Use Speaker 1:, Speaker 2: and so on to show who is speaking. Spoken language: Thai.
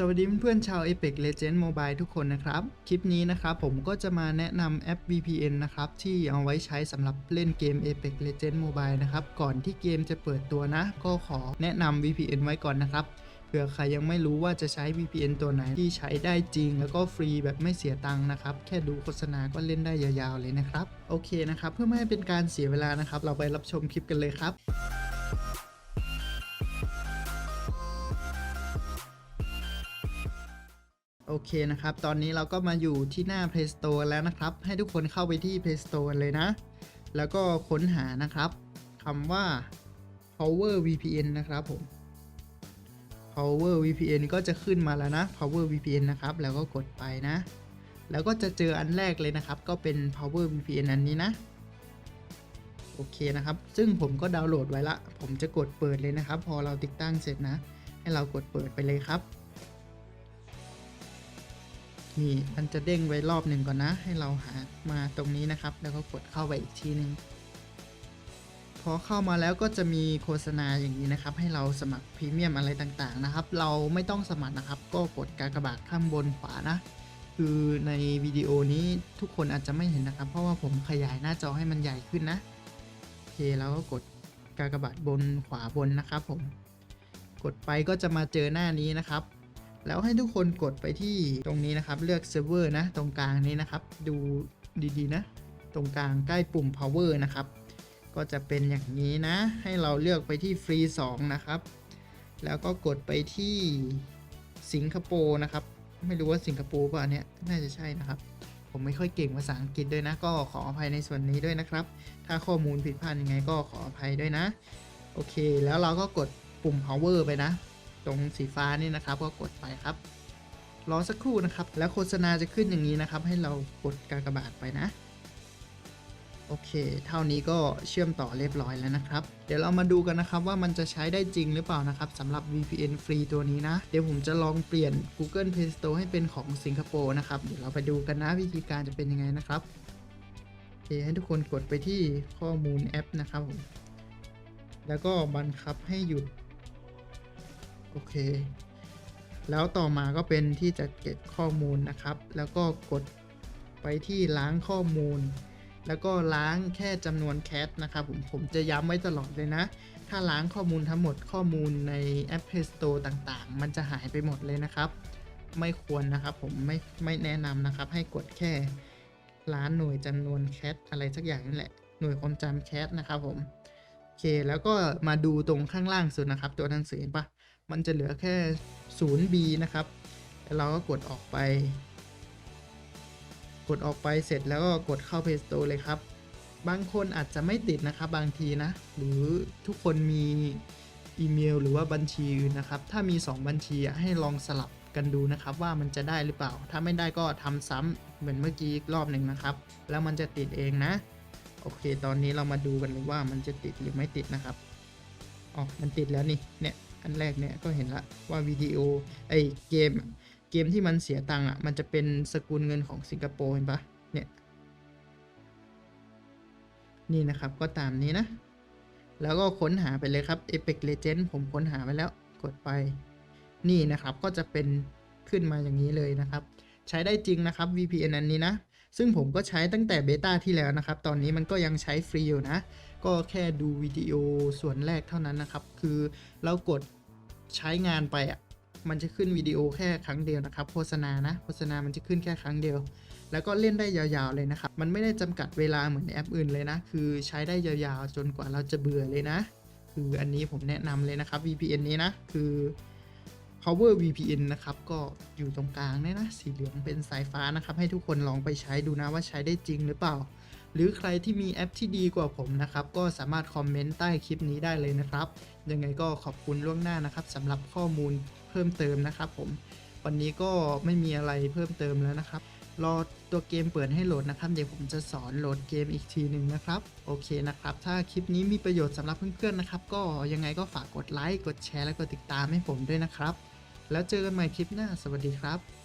Speaker 1: สวัสดีเพื่อนๆชาว Apex Legends Mobile ทุกคนนะครับ คลิปนี้นะครับผมก็จะมาแนะนำแอป VPN นะครับ ที่เอาไว้ใช้สำหรับเล่นเกม Apex Legends Mobile นะครับ ก่อนที่เกมจะเปิดตัวนะ ก็ขอแนะนำ VPN ไว้ก่อนนะครับเผื่อใครยังไม่รู้ว่าจะใช้ VPN ตัวไหนที่ใช้ได้จริง แล้วก็ฟรีแบบไม่เสียตังค์นะครับ แค่ดูโฆษณาก็เล่นได้ยาวๆเลยนะครับ โอเคนะครับ เพื่อไม่ให้เป็นการเสียเวลานะครับ เราไปรับชมคลิปกันเลยครับ โอเคนะครับ ตอนนี้เราก็มาอยู่ที่หน้า Play Store แล้วนะครับ ให้ทุกคนเข้าไปที่ Play Store เลยนะ แล้วก็ค้นหานะครับคำว่า Power VPN นะครับผม Power VPN ก็จะขึ้นมาแล้วนะ Power VPN นะครับ แล้วก็กดไปนะ แล้วก็จะเจออันแรกเลยนะครับ ก็เป็น Power VPN อันนี้นะ โอเคนะครับ ซึ่งผมก็ดาวน์โหลดไว้ละ ผมจะกดเปิดเลยนะครับ พอเราติดตั้งเสร็จนะ ให้เรากดเปิดไปเลยครับ นี่มันจะเด้งไว้รอบหนึ่งก่อนนะ ให้เราหามาตรงนี้นะครับ แล้วก็กดเข้าไปอีกทีหนึ่งพอเข้ามาแล้วก็จะมีโฆษณาอย่างนี้นะครับ ให้เราสมัครพรีเมียมอะไรต่างๆนะครับ เราไม่ต้องสมัครนะครับ ก็กดกากบาทข้างบนขวานะ คือในวิดีโอนี้ทุกคนอาจจะไม่เห็นนะครับ เพราะว่าผมขยายหน้าจอให้มันใหญ่ขึ้นนะโอเคแล้วก็กดกากบาทบนขวาบนนะครับผม กดไปก็จะมาเจอหน้านี้นะครับ แล้วให้ทุกคนกดไปที่ตรงนี้นะครับ เลือกเซิร์ฟเวอร์นะ ตรงกลางนี้นะครับ ดูดีๆนะ ตรงกลางใกล้ปุ่ม power นะครับ ก็จะเป็นอย่างนี้นะ ให้เราเลือกไปที่ฟรี2นะครับ แล้วก็กดไปที่สิงคโปร์นะครับ ไม่รู้ว่าสิงคโปร์ป่ะเนี่ยน่าจะใช่นะครับผมไม่ค่อยเก่งภาษาอังกฤษด้วยนะ ก็ขออภัยในส่วนนี้ด้วยนะครับ ถ้าข้อมูลผิดพลาดยังไงก็ขออภัยด้วยนะ โอเค แล้วเราก็กดปุ่ม power ไปนะ ตรงสีฟ้านี่นะครับก็กดไปครับ รอสักครู่นะครับ แล้วโฆษณาจะขึ้นอย่างนี้นะครับ ให้เรากดกากบาทไปนะ โอเค เท่านี้ก็เชื่อมต่อเรียบร้อยแล้วนะครับ เดี๋ยวเรามาดูกันนะครับว่ามันจะใช้ได้จริงหรือเปล่านะครับสำหรับ VPN ฟรีตัวนี้นะ เดี๋ยวผมจะลองเปลี่ยน Google Play Store ให้เป็นของสิงคโปร์นะครับ เดี๋ยวเราไปดูกันนะวิธีการจะเป็นยังไงนะครับโอเคให้ทุกคนกดไปที่ข้อมูลแอปนะครับผมแล้วก็บังคับให้หยุด อเค แล้วต่อมาก็เป็นที่จะเก็บข้อมูลนะครับ แล้วก็กดไปที่ล้างข้อมูล แล้วก็ล้างแค่จำนวนแคชนะครับผมผมจะย้ำไว้ตลอดเลยนะ ถ้าล้างข้อมูลทั้งหมดข้อมูลในแอป Play Store ต่างๆ มันจะหายไปหมดเลยนะครับ ไม่ควรนะครับผมไม่ไม่แนะนำนะครับ ให้กดแค่ล้านหน่วยจำนวนแคชอะไรสักอย่างนี่แหละหน่วยความจำแคชนะครับผมโอเค แล้วก็มาดูตรงข้างล่างสุดนะครับ ตัวหนังสือเห็นปะ มันจะเหลือแค่ 0B นะครับ แล้วเราก็กดออกไป กดออกไปเสร็จแล้วก็กดเข้า Play Store เลยครับ บางคนอาจจะไม่ติดนะครับบางทีนะ หรือทุกคนมีอีเมลหรือว่าบัญชีอื่นนะครับ ถ้ามี 2 บัญชีให้ลองสลับกันดูนะครับว่ามันจะได้หรือเปล่า ถ้าไม่ได้ก็ทำซ้ำเหมือนเมื่อกี้อีกรอบหนึ่งนะครับ แล้วมันจะติดเองนะ โอเค ตอนนี้เรามาดูกันเลยว่ามันจะติดหรือไม่ติดนะครับ อ๋อ มันติดแล้วนี่ เนี่ย อันแรกเนี่ยก็เห็นละว่าวิดีโอไอเกมเกมที่มันเสียตังค์อะมันจะเป็นสกุลเงินของสิงคโปร์เห็นปะเนี่ย นี่นะครับก็ตามนี้นะ แล้วก็ค้นหาไปเลยครับ Apex Legends ผมค้นหาไปแล้วกดไป นี่นะครับก็จะเป็นขึ้นมาอย่างนี้เลยนะครับ ใช้ได้จริงนะครับ VPN อันนี้นะ ซึ่งผมก็ใช้ตั้งแต่เบต้าที่แล้วนะครับ ตอนนี้มันก็ยังใช้ฟรีอยู่นะ ก็แค่ดูวิดีโอส่วนแรกเท่านั้นนะครับ คือเรากด ใช้งานไปอะมันจะขึ้นวิดีโอแค่ครั้งเดียวนะครับ โฆษณานะ โฆษณามันจะขึ้นแค่ครั้งเดียว แล้วก็เล่นได้ยาวๆเลยนะครับ มันไม่ได้จำกัดเวลาเหมือนแอปอื่นเลยนะ คือใช้ได้ยาวๆจนกว่าเราจะเบื่อเลยนะ คืออันนี้ผมแนะนำเลยนะครับ VPN นี้นะ คือ Power VPN นะครับ ก็อยู่ตรงกลางเนี่ยนะ สีเหลืองเป็นสายฟ้านะครับ ให้ทุกคนลองไปใช้ดูนะว่าใช้ได้จริงหรือเปล่า หรือใครที่มีแอปที่ดีกว่าผมนะครับ ก็สามารถคอมเมนต์ใต้คลิปนี้ได้เลยนะครับ ยังไงก็ขอบคุณล่วงหน้านะครับสำหรับข้อมูลเพิ่มเติมนะครับผม วันนี้ก็ไม่มีอะไรเพิ่มเติมแล้วนะครับ รอตัวเกมเปิดให้โหลดนะครับ เดี๋ยวผมจะสอนโหลดเกมอีกทีหนึ่งนะครับ โอเคนะครับ ถ้าคลิปนี้มีประโยชน์สำหรับเพื่อนๆนะครับ ก็ยังไงก็ฝากกดไลค์ กดแชร์ และกดติดตามให้ผมด้วยนะครับ แล้วเจอกันใหม่คลิปหน้า สวัสดีครับ